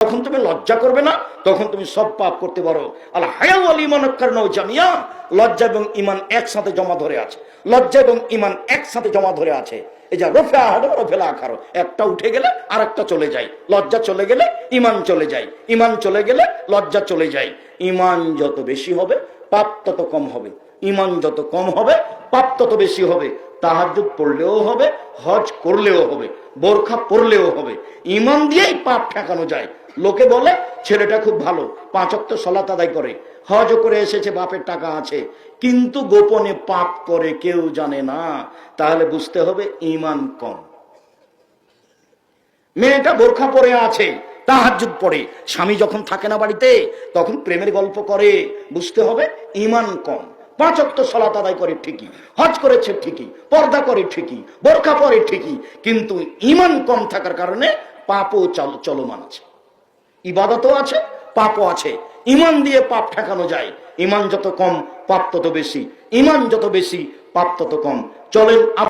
তখন তুমি লজ্জা করবে না, তখন তুমি সব পাপ করতে পারো। কারণে লজ্জা এবং ইমান একসাথে জমা ধরে আছে। লজ্জা এবং ইমান একসাথে জমা ধরে আছে। এই যা রফে আহাদম রফেলা আখারো। একটা উঠে গেলে আর একটা চলে যায়। লজ্জা চলে গেলে ইমান চলে যায়। ইমান চলে গেলে লজ্জা চলে যায়। ইমান যত বেশি হবে, পাপ তত কম হবে। ইমান যত কম হবে, পাপ তত বেশি হবে। তাহাজুদ পড়লেও হবে, হজ করলেও হবে, বোরখা পড়লেও হবে। ইমান দিয়েই পাপ ঠেকানো যায়। লোকে বলে, ছেলেটা খুব ভালো পাঁচক্ত সলাত আদায় করে, হজ করে এসেছে, বাপের টাকা আছে। কিন্তু গোপনে পাপ করে কেউ জানে না। তাহলে বুঝতে হবে ইমান কম। মেয়েটা বোরখা পরে আছে তাহাজুদ পড়ে স্বামী যখন থাকে না বাড়িতে, তখন প্রেমের গল্প করে। বুঝতে হবে ইমান কম। পাঁচক্ত সলাত আদায় করে ঠিকই, হজ করেছে ঠিকই, পর্দা করে ঠিকই, বোরখা পরে ঠিকই, কিন্তু ইমান কম থাকার কারণে পাপও চল- চলমান আছে। ইবাদতও আছে, পাপও আছে। ইমান দিয়ে পাপ ঠেকানো যায়। ইমান যত কম, পাপ তত বেশি। ইমান যত বেশি, পাপ তত কম। চলেন